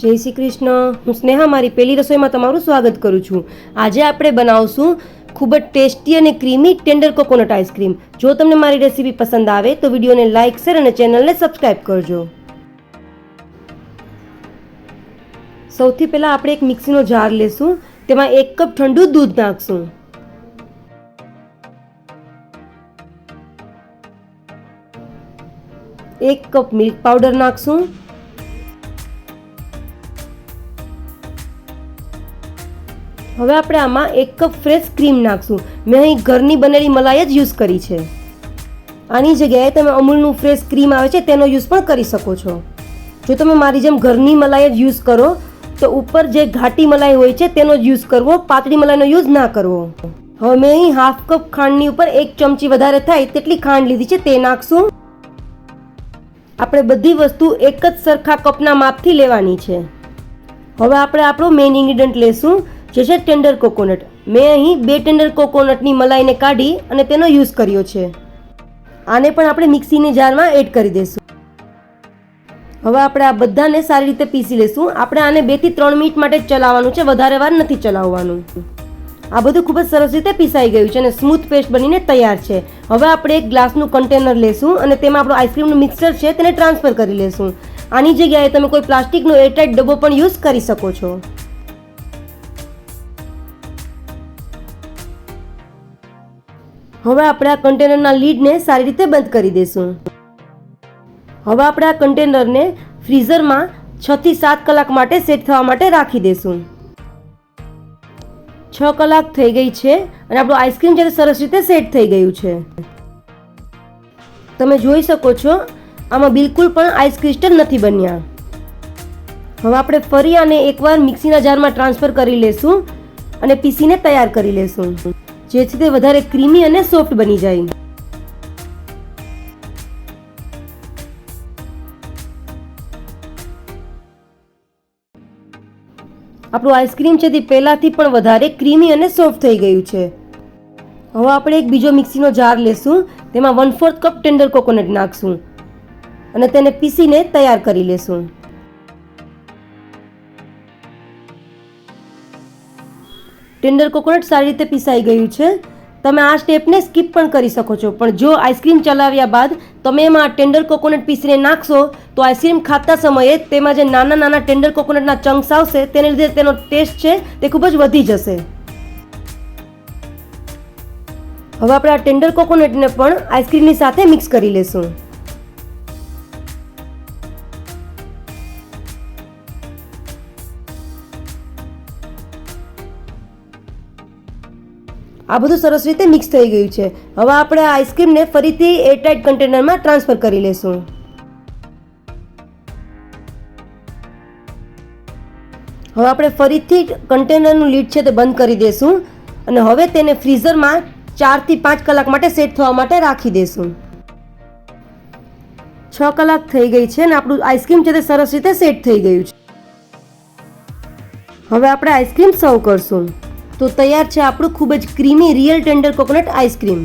જય શ્રી કૃષ્ણ. હું સ્નેહા, મારી પહેલી રસોઈમાં તમારું સ્વાગત કરું છું. આજે આપણે બનાવશું ખૂબ જ ટેસ્ટી અને ક્રીમી ટેન્ડર કોકોનટ આઈસ્ક્રીમ. જો તમને મારી રેસીપી પસંદ આવે, તો વિડીયોને લાઇક, શેર અને ચેનલને સબસ્ક્રાઈબ કરજો. સૌથી પહેલાં આપણે એક મિક્સીનો જાર લેશું. તેમાં એક કપ ઠંડુ દૂધ નાખશું. એક કપ મિલ્ક પાવડર નાખશું. હવે આપણે આમાં એક કપ ફ્રેશ ક્રીમ નાખશું. મેં અહીં ઘરની બનેલી મલાઈ જ યુઝ કરી છે. આની જગ્યાએ તમે અમૂલનું ફ્રેશ ક્રીમ આવે છે તેનો યુઝ પણ કરી શકો છો. જો તમે મારી જેમ ઘરની મલાઈ જ યુઝ કરો, તો ઉપર જે ઘાટી મલાઈ હોય છે તેનો જ યુઝ કરવો, પાતળી મલાઈનો યુઝ ના કરવો. હવે મેં અહીં હાફ કપ ખાંડની ઉપર એક ચમચી વધારે થાય તેટલી ખાંડ લીધી છે, તે નાખશું. આપણે બધી વસ્તુ એક જ સરખા કપના માપથી લેવાની છે. હવે આપણે આપણો મેઇન ઇન્ગ્રીડિયન્ટ લેશું. જે છે ટેન્ડર કોકોનટ મેં અહીં બે ટેન્ડર કોકોનટની મલાઈને કાઢી અને તેનો યુઝ કર્યો છે. આને પણ આપણે મિક્સીની જારમાં એડ કરી દઈશું. હવે આપણે આ બધાને સારી રીતે પીસી લેશું. આપણે આને બેથી ત્રણ મિનિટ માટે જ ચલાવવાનું છે. વધારે વાર નથી ચલાવવાનું. આ બધું ખૂબ જ સરસ રીતે પીસાઈ ગયું છે અને સ્મૂથ પેસ્ટ બનીને તૈયાર છે. હવે આપણે એક ગ્લાસનું કન્ટેનર લેશું અને તેમાં આપણું આઈસ્ક્રીમનું મિક્સર છે, તેને ટ્રાન્સફર કરી લેશું. આની જગ્યાએ તમે કોઈ પ્લાસ્ટિકનો એરટાઇટ ડબ્બો પણ યુઝ કરી શકો છો. હવે આપણે આ કન્ટેનરના લીડને સારી રીતે બંધ કરી દઈશું હવે આપણે આ કન્ટેનરને ફ્રીઝરમાં છથી સાત કલાક માટે સેટ થવા માટે રાખી દઈશું છ કલાક થઈ ગઈ છે અને આપણું આઈસ્ક્રીમ જ્યારે સરસ રીતે સેટ થઈ ગયું છે. તમે જોઈ શકો છો, આમાં બિલકુલ પણ આઈસ ક્રિસ્ટલ નથી બન્યા. હવે આપણે ફરી આને એકવાર મિક્સીના જારમાં ટ્રાન્સફર કરી લેશું અને પીસીને તૈયાર કરી લેશું. જેથી તે વધારે ક્રીમી અને સોફ્ટ બની જાય. આપણું આઈસ્ક્રીમ છે તે પહેલાંથી પણ વધારે ક્રીમી અને સોફ્ટ થઈ ગયું છે. હવે આપણે એક બીજો મિક્સીનો જાર લેશું. તેમાં one fourth cup tender coconut નાખશું. અને તેને પીસીને તૈયાર કરી લેશું. ટેન્ડર કોકોનટ સારી રીતે પીસાઈ ગયું છે. તમે આ સ્ટેપને સ્કીપ પણ કરી શકો છો. પણ જો આઈસ્ક્રીમ ચલાવ્યા બાદ તમે એમાં ટેન્ડર કોકોનટ પીસીને નાખશો, તો આઈસ્ક્રીમ ખાતા સમયે તેમાં જે નાના નાના ટેન્ડર કોકોનટના ચંક્સ આવશે, તેને લીધે તેનો ટેસ્ટ છે તે ખૂબ જ વધી જશે. હવે આપણે આ ટેન્ડર કોકોનટને પણ આઈસ્ક્રીમની સાથે મિક્સ કરી લેશું. આ બધું સરસ રીતે મિક્સ થઈ ગયું છે. હવે આપણે આ આઈસ્ક્રીમને ફરીથી એરટાઇટ કન્ટેનરમાં ટ્રાન્સફર કરી લેશું. હવે આપણે ફરીથી કન્ટેનરનું લીડ છે તે બંધ કરી દેશું અને હવે તેને ફ્રીઝરમાં ચારથી પાંચ કલાક માટે સેટ થવા માટે રાખી દેશું. છ કલાક થઈ ગઈ છે અને આપણું આઈસ્ક્રીમ છે તે સરસ રીતે સેટ થઈ ગયું છે. હવે આપણે આઈસ્ક્રીમ સર્વ કરશું. તો તૈયાર છે આપણું ખૂબ જ creamy real tender coconut ice cream